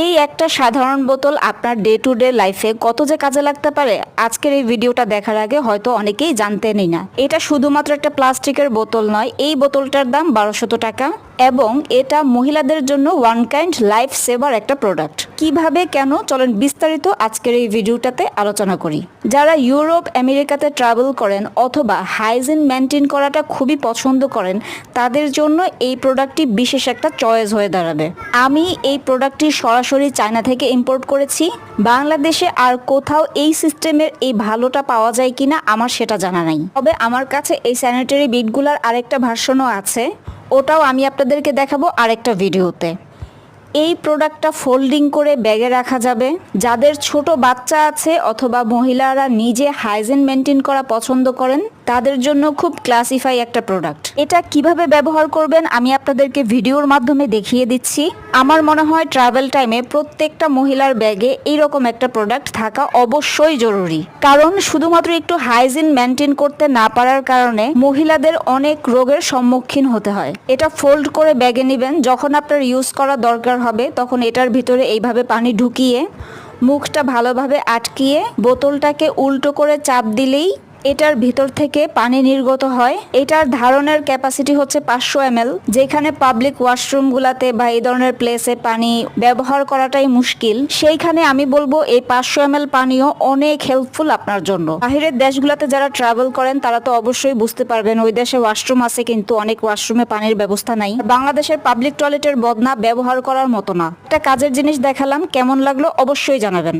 এই একটা সাধারণ বোতল আপনার ডে টু ডে লাইফে কত যে কাজে লাগতে পারে, আজকের এই ভিডিওটা দেখার আগে হয়তো অনেকেই জানতেনই না। এটা শুধুমাত্র একটা প্লাস্টিকের বোতল নয়, এই বোতলটার দাম বারোশত টাকা। এবং এটা মহিলাদের জন্য ওয়ান কাইন্ড লাইফ সেভার একটা প্রোডাক্ট কীভাবে, কেন, চলেন বিস্তারিত আজকের এই ভিডিওটাতে আলোচনা করি। যারা ইউরোপ, আমেরিকাতে ট্রাভেল করেন অথবা হাইজিন মেনটেন করাটা খুবই পছন্দ করেন, তাদের জন্য এই প্রোডাক্টটি বিশেষ একটা চয়েস হয়ে দাঁড়াবে। আমি এই প্রোডাক্টটি সরাসরি চায়না থেকে ইম্পোর্ট করেছি। বাংলাদেশে আর কোথাও এই সিস্টেমের এই ভালোটা পাওয়া যায় কিনা, আমার সেটা জানা নাই। তবে আমার কাছে এই স্যানিটারি বিটগুলার আরেকটা ভার্সনও আছে। ওটাও আমি আপনাদেরকে দেখাবো আরেকটা ভিডিওতে। এই প্রোডাক্টটা ফোল্ডিং করে ব্যাগে রাখা যাবে। যাদের ছোট বাচ্চা আছে অথবা মহিলারা নিজে হাইজিন মেনটেন করা পছন্দ করেন, তাদের জন্য খুব ক্লাসিফাই একটা প্রোডাক্ট এটা কীভাবে ব্যবহার করবেন আমি আপনাদেরকে ভিডিওর মাধ্যমে দেখিয়ে দিচ্ছি। আমার মনে হয় ট্রাভেল টাইমে প্রত্যেকটা মহিলার ব্যাগে এইরকম একটা প্রোডাক্ট থাকা অবশ্যই জরুরি। কারণ শুধুমাত্র একটু হাইজিন মেনটেন করতে না পারার কারণে মহিলাদের অনেক রোগের সম্মুখীন হতে হয়। এটা ফোল্ড করে ব্যাগে নেবেন, যখন আপনার ইউজ করা দরকার হবে, তখন এটার ভিতরে এইভাবে পানি ঢুকিয়ে মুখটা ভালোভাবে আটকিয়ে বোতলটাকে উল্টো করে চাপ দিলেই এটার ভিতর থেকে পানি নির্গত হয়। এটার ধারণের ক্যাপাসিটি হচ্ছে পাঁচশো এম যেখানে পাবলিক ওয়াশরুমগুলাতে বা এই ধরনের প্লেসে পানি ব্যবহার করাটাই মুশকিল। সেইখানে আমি বলব এই পাঁচশো এম পানিও অনেক হেল্পফুল আপনার জন্য। বাহিরের দেশগুলোতে যারা ট্রাভেল করেন, তারা তো অবশ্যই বুঝতে পারবেন, ওই দেশে ওয়াশরুম আছে কিন্তু অনেক ওয়াশরুমে পানির ব্যবস্থা নাই। বাংলাদেশের পাবলিক টয়লেটের বদনা ব্যবহার করার মতো না। একটা কাজের জিনিস দেখালাম, কেমন লাগল অবশ্যই জানাবেন।